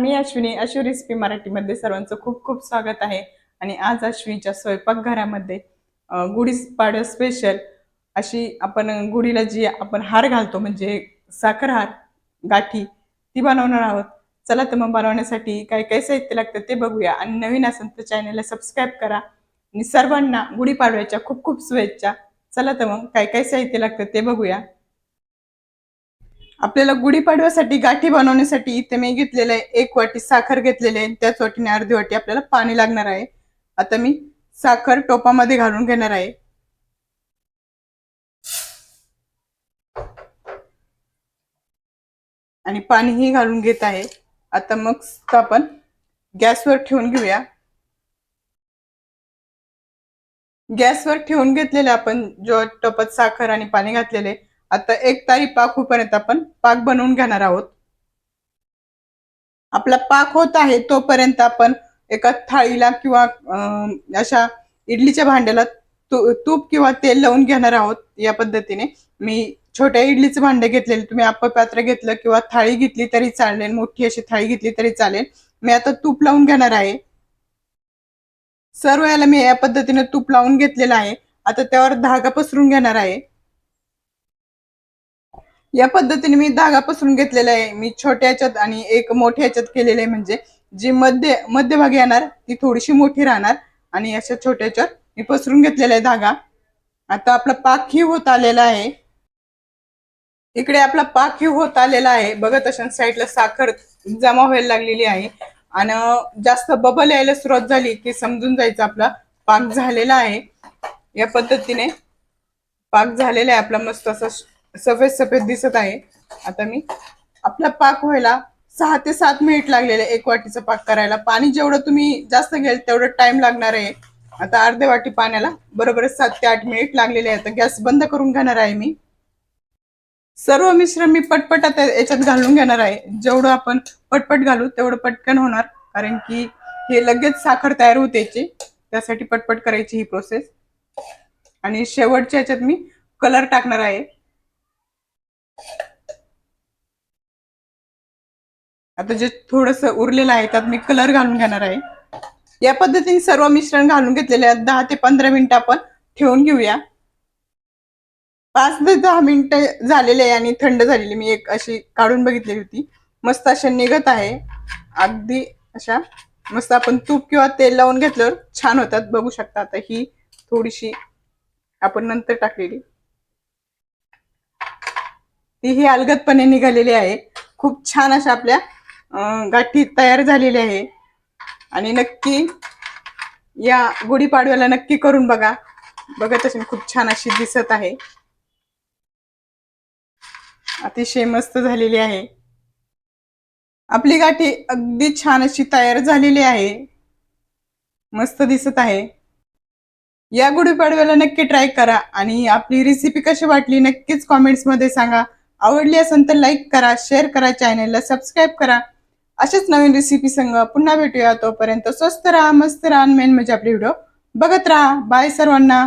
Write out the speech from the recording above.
मी Ashwini अश्वी recipe मराठीमध्ये सर्वांचं खूप खूप स्वागत आहे. आणि आज अश्विनीच्या स्वयंपाकघरामध्ये गुढी पाडव स्पेशल अशी आपण गुढीला जी आपण हार घालतो म्हणजे साखर हार गाठी ती बनवणार आहोत. चला तर मग बनवण्यासाठी काय काय साहित्य लागतं ते बघूया. आणि नवीन असेल तर चॅनलला सबस्क्राईब करा. आणि सर्वांना गुढीपाडव्याच्या खूप खूप शुभेच्छा. चला तर मग काय काय साहित्य लागतं ते बघूया. आपल्याला गुढीपाडव्यासाठी गाठी बनवण्यासाठी इथे मी घेतलेलं आहे. एक वाटी साखर घेतलेली आहे. त्याच वाटीने अर्धी वाटी आपल्याला पाणी लागणार आहे. आता मी साखर टोपामध्ये घालून घेणार आहे. आणि पाणीही घालून घेत आहे. आता मग आपण गॅसवर ठेवून घेऊया. गॅसवर ठेवून घेतलेले आपण जो टोपात साखर आणि पाणी घातलेले आता एक तारी पाक होईपर्यंत आपण पाक बनवून घेणार आहोत. आपला पाक होत आहे तोपर्यंत आपण एका थाळीला किंवा अशा इडलीच्या भांड्याला तू- तूप किंवा तेल लावून घेणार आहोत या पद्धतीने. मी छोट्या इडलीचं भांडे घेतलेले तुम्ही आप पात्र घेतलं किंवा थाळी घेतली तरी चालेल मोठी अशी थाळी घेतली तरी चालेल. मी आता तूप लावून घेणार आहे. सर्व याला मी या पद्धतीने तूप लावून घेतलेलं आहे. आता त्यावर धागा पसरून घेणार आहे. या पद्धतीने मी धागा पसरून घेतलेला आहे. मी छोट्या ह्याच्यात आणि एक मोठ्या ह्याच्यात केलेलं आहे म्हणजे जी मध्य मध्यभागी येणार ती थोडीशी मोठी राहणार आणि अशा छोट्या ह्याच्यात मी पसरून घेतलेला आहे धागा. आता आपला पाकही होत आलेला आहे. इकडे आपला पाकही होत आलेला आहे. बघत अशा साईडला साखर जमा व्हायला लागलेली आहे. आणि जास्त बबल यायला सुरुवात झाली की समजून जायचं आपला पाक झालेला आहे. या पद्धतीने पाक झालेला आहे आपला मस्त असा सफेद सफेद दिसत आहे. आता मी आपला पाक व्हायला सहा ते सात मिनिट लागलेले एक वाटीचा पाक करायला. पाणी जेवढं तुम्ही जास्त घ्याल तेवढं टाइम लागणार आहे. आता अर्धे वाटी पाण्याला बरोबर सात ते आठ मिनिट लागलेले आहे आता गॅस बंद करून घेणार आहे मी. सर्व मिश्रण मी पटपट आता याच्यात घालून घेणार आहे. जेवढं आपण पटपट घालू तेवढं पटकन होणार. कारण की हे लगेच साखर तयार होते याची. त्यासाठी पटपट करायची ही प्रोसेस आणि शेवटच्या याच्यात मी कलर टाकणार आहे. आता जे थोडस उरलेलं आहे त्यात मी कलर घालून घेणार आहे. या पद्धतीने सर्व मिश्रण घालून घेतलेले दहा ते पंधरा मिनिटं आपण ठेवून घेऊया. पाच ते दहा मिनिटं झालेले आहे आणि थंड झालेली. मी एक अशी काढून बघितलेली होती. मस्त अशा निघत आहे. अगदी अशा मस्त आपण तूप किंवा तेल लावून घेतल्यावर छान होतात. बघू शकता आता ही थोडीशी आपण नंतर टाकलेली. ती ही अलगदपणे निघालेली आहे. खूप छान अशा आपल्या गाठी तयार झालेली आहे. आणि नक्की या गुढीपाडव्याला नक्की करून बघा. बघत असेल खूप छान अशी दिसत आहे. अतिशय मस्त झालेली आहे. आपली गाठी अगदी छान अशी तयार झालेली आहे. मस्त दिसत आहे. या गुढीपाडव्याला नक्की ट्राय करा आणि आपली रेसिपी कशी वाटली नक्कीच कॉमेंट्समध्ये सांगा. आवडली असेल तर लाईक करा शेअर करा चॅनलला सबस्क्राईब करा. अशाच नवीन रेसिपी संग पुन्हा भेटूया तोपर्यंत स्वस्त राहा मस्त राहा मेन म्हणजे आपले व्हिडिओ बघत राहा. बाय सर्वांना.